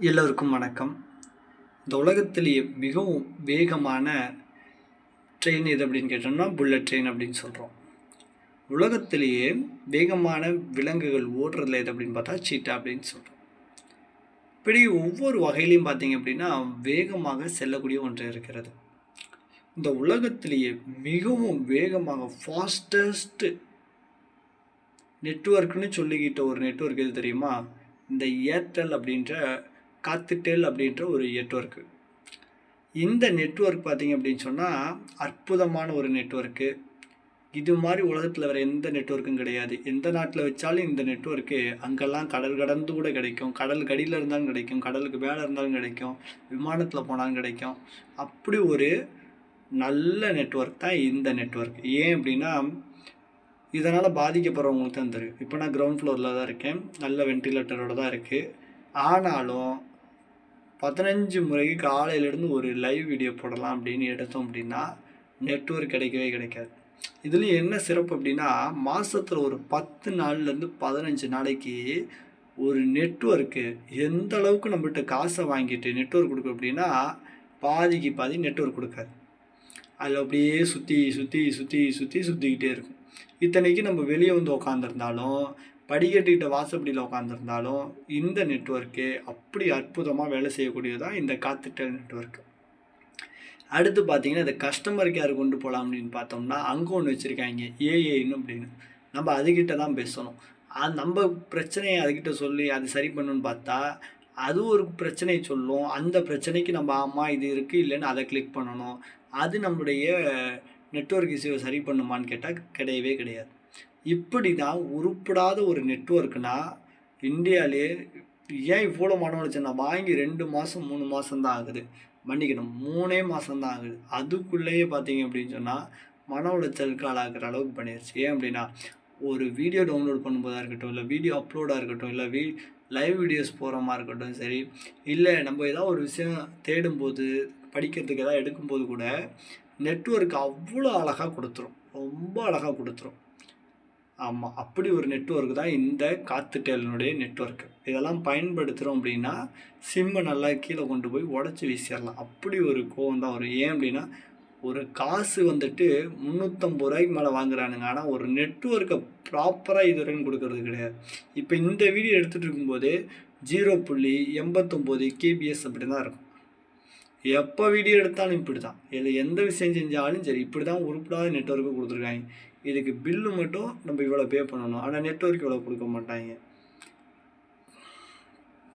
எல்லோருக்கும் வணக்கம். இந்த உலகத்திலேயே மிகவும் வேகமான ட்ரெயின் எது அப்படின்னு கேட்டோம்னா புல்லட் ட்ரெயின் அப்படின்னு சொல்கிறோம் உலகத்திலேயே வேகமான விலங்குகள் ஓடுறதுல எது அப்படின்னு பார்த்தா சீட்டா அப்படின்னு சொல்கிறோம் இப்படி ஒவ்வொரு வகையிலையும் பார்த்தீங்க அப்படின்னா வேகமாக செல்லக்கூடிய ஒன்று இருக்கிறது. இந்த உலகத்திலேயே மிகவும் வேகமாக ஃபாஸ்டஸ்ட்டு நெட்வொர்க்னு சொல்லிக்கிட்ட ஒரு நெட்வொர்க் எது தெரியுமா? இந்த ஏர்டெல் அப்படின்ற காத்துட்டேல் அப்படின்ற ஒரு நெட்ஒர்க்கு இந்த நெட்வொர்க் பார்த்தீங்க அப்படின்னு சொன்னால் அற்புதமான ஒரு நெட்ஒர்க்கு இது மாதிரி உலகத்தில் வேறு எந்த நெட்ஒர்க்கும் கிடையாது. எந்த நாட்டில் வச்சாலும் இந்த நெட்ஒர்க்கு அங்கெல்லாம் கடல் கடந்து கூட கிடைக்கும். கடல் கடியில் இருந்தாலும் கிடைக்கும். கடலுக்கு மேலே இருந்தாலும் கிடைக்கும். விமானத்தில் போனாலும் கிடைக்கும். அப்படி ஒரு நல்ல நெட்வொர்க் தான் இந்த நெட்ஒர்க் ஏன் அப்படின்னா இதனால் பாதிக்கப்படுறவங்களுக்கு தான் தெரியும். இப்போ நான் கிரவுண்ட் ஃப்ளோரில் தான் இருக்கேன். நல்ல வென்டிலேட்டரோடு தான் இருக்குது ஆனாலும் பதினஞ்சு முறைக்கு காலையிலேருந்து ஒரு லைவ் வீடியோ போடலாம் அப்படின்னு எடுத்தோம் அப்படின்னா நெட்ஒர்க் கிடைக்கவே கிடைக்காது. இதுலேயும் என்ன சிறப்பு அப்படின்னா மாதத்தில் ஒரு பத்து நாள்லேருந்து பதினஞ்சு நாளைக்கு ஒரு நெட்ஒர்க்கு எந்த அளவுக்கு நம்மகிட்ட காசை வாங்கிட்டு நெட்ஒர்க் கொடுக்கும் அப்படின்னா பாதிக்கு பாதி நெட்ஒர்க் கொடுக்காது. அதில் அப்படியே சுற்றி சுற்றி சுற்றி சுற்றி சுற்றிக்கிட்டே இருக்கும். இத்தனைக்கு நம்ம வெளியே வந்து உக்காந்துருந்தாலும் படிக்கட்டிக்கிட்ட வாசப்படியில் உட்காந்துருந்தாலும் இந்த நெட்வொர்க்கு அப்படி அற்புதமாக வேலை செய்யக்கூடியதான் இந்த காத்திட்டல் நெட்வொர்க்கு அடுத்து பார்த்தீங்கன்னா இந்த கஸ்டமர் கேர் கொண்டு போகலாம் அப்படின்னு பார்த்தோம்னா அங்கே ஒன்று வச்சுருக்காங்க ஏஏன்னு அப்படின்னு. நம்ம அதுக்கிட்ட தான் பேசணும். அது நம்ம பிரச்சனையை அதுக்கிட்ட சொல்லி அது சரி பண்ணணும்னு பார்த்தா அது ஒரு பிரச்சனையை சொல்லும். அந்த பிரச்சனைக்கு நம்ம ஆமாம் இது இருக்குது இல்லைன்னு அதை கிளிக் பண்ணணும். அது நம்மளுடைய நெட்வொர்க் இஷ்யூவை சரி பண்ணுமான்னு கேட்டால் கிடையவே கிடையாது. இப்படி தான் உருப்படாத ஒரு நெட்வொர்க்னா இந்தியாவிலே ஏன் இவ்வளோ மன உளைச்சல் நான் வாங்கி ரெண்டு மாதம் மூணு மாதம் தான் ஆகுது. மன்னிக்கணும் மூணே மாதம் தான் ஆகுது. அதுக்குள்ளேயே பார்த்தீங்க அப்படின்னு சொன்னால் மன உளைச்சலுக்கு ஆளாகிற அளவுக்கு பண்ணிடுச்சு ஏன் அப்படின்னா ஒரு வீடியோ டவுன்லோட் பண்ணும்போதாக இருக்கட்டும் இல்லை வீடியோ அப்லோடாக இருக்கட்டும் இல்லை வீ லைவ் வீடியோஸ் போகிற மாதிரி இருக்கட்டும் சரி இல்லை நம்ம ஏதாவது ஒரு விஷயம் தேடும்போது படிக்கிறதுக்கு எதாவது எடுக்கும்போது கூட நெட்ஒர்க் அவ்வளோ அழகாக கொடுத்துரும். ரொம்ப அழகாக கொடுத்துரும். ஆமாம் அப்படி ஒரு நெட்ஒர்க் தான் இந்த காத்துட்டேலனுடைய நெட்வொர்க்கு இதெல்லாம் பயன்படுத்துகிறோம் அப்படின்னா சிம்மை நல்லா கீழே கொண்டு போய் உடச்சி வீசிடலாம். அப்படி ஒரு கோவம் தான் வரும். ஏன் அப்படின்னா ஒரு காசு வந்துட்டு முந்நூற்றம்பது ரூபாய்க்கு மேலே வாங்குறானுங்க. ஆனால் ஒரு நெட்ஒர்க்கை ப்ராப்பராக இது வரைக்கும் கொடுக்கறது கிடையாது. இப்போ இந்த வீடியோ எடுத்துகிட்டு இருக்கும்போது ஜீரோ புள்ளி எண்பத்தொம்போது கேபிஎஸ் அப்படி தான் இருக்கும். எப்போ வீடியோ எடுத்தாலும் இப்படி தான் இதில் எந்த விஷயம் செஞ்சாலும் சரி இப்படி தான் உருப்படாத நெட்ஒர்க்கு கொடுத்துருக்காங்க. இதுக்கு பில்லு மட்டும் நம்ம இவ்வளோ பே பண்ணணும். ஆனால் நெட்ஒர்க் இவ்வளோ கொடுக்க மாட்டாங்க.